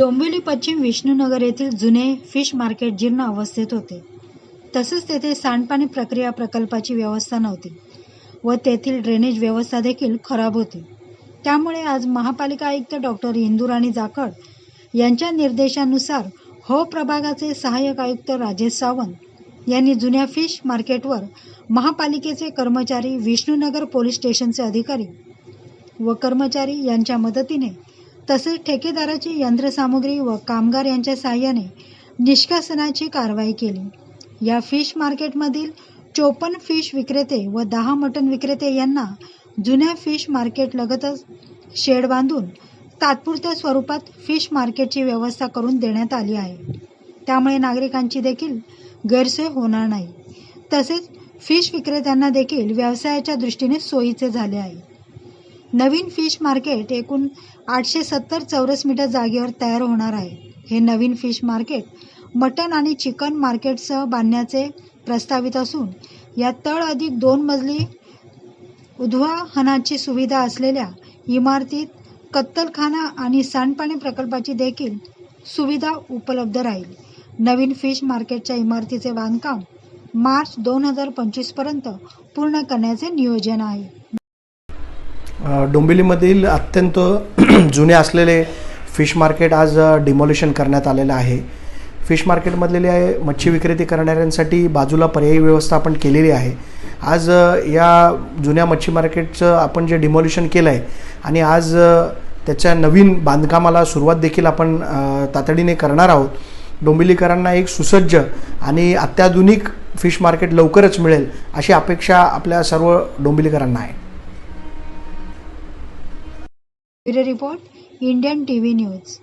डोंबिवली पश्चिम विष्णुनगर येथील जुने फिश मार्केट जीर्ण अवस्थेत होते. तसेच तेथे सांडपाणी प्रक्रिया प्रकल्पाची व्यवस्था नव्हती व तेथील ड्रेनेज व्यवस्था देखील खराब होती. त्यामुळे आज महापालिका आयुक्त डॉक्टर इंदुराणी जाखड यांच्या निर्देशानुसार हो प्रभागाचे सहाय्यक आयुक्त राजेश सावंत यांनी जुन्या फिश मार्केटवर महापालिकेचे कर्मचारी विष्णुनगर पोलीस स्टेशनचे अधिकारी व कर्मचारी यांच्या मदतीने तसेच ठेकेदाराची यंत्रसामुग्री व कामगार यांच्या साह्याने निष्कासनाची कारवाई केली. या फिश मार्केटमधील चोपन्न फिश विक्रेते व दहा मटण विक्रेते यांना जुन्या फिश मार्केट लगतच शेड बांधून तात्पुरत्या स्वरूपात फिश मार्केटची व्यवस्था करून देण्यात आली आहे. त्यामुळे नागरिकांची देखील गैरसोय होणार नाही. तसेच फिश विक्रेत्यांना देखील व्यवसायाच्या दृष्टीने सोयीचे झाले आहे. नवीन फिश मार्केट एकूण आठशे सत्तर चौरस मीटर जागेवर तयार होणार आहे. हे नवीन फिश मार्केट मटण आणि चिकन मार्केटसह बांधण्याचे प्रस्तावित असून या तळ अधिक दोन मजली उद्वाहनाची सुविधा असलेल्या इमारतीत कत्तलखाना आणि सांडपाणी प्रकल्पाची देखील सुविधा उपलब्ध राहील. नवीन फिश मार्केटच्या इमारतीचे बांधकाम मार्च दोन हजार पंचवीसपर्यंत पूर्ण करण्याचे नियोजन आहे. डोंबिवलीमधील अत्यंत जुने असलेले फिश मार्केट आज डिमॉलिशन करण्यात आलेलं आहे. फिश मार्केटमधलेले आहे मच्छी विक्रेती करणाऱ्यांसाठी बाजूला पर्यायी व्यवस्था आपण केलेली आहे. आज या जुन्या मच्छी मार्केटचं आपण जे डिमॉल्युशन केलं आहे आणि आज त्याच्या नवीन बांधकामाला सुरुवात देखील आपण तातडीने करणार आहोत डोंबिवलीकरांना एक सुसज्ज आणि अत्याधुनिक फिश मार्केट लवकरच मिळेल अशी अपेक्षा आपल्या सर्व डोंबिवलीकरांना आहे. Bureau Report, Indian TV News.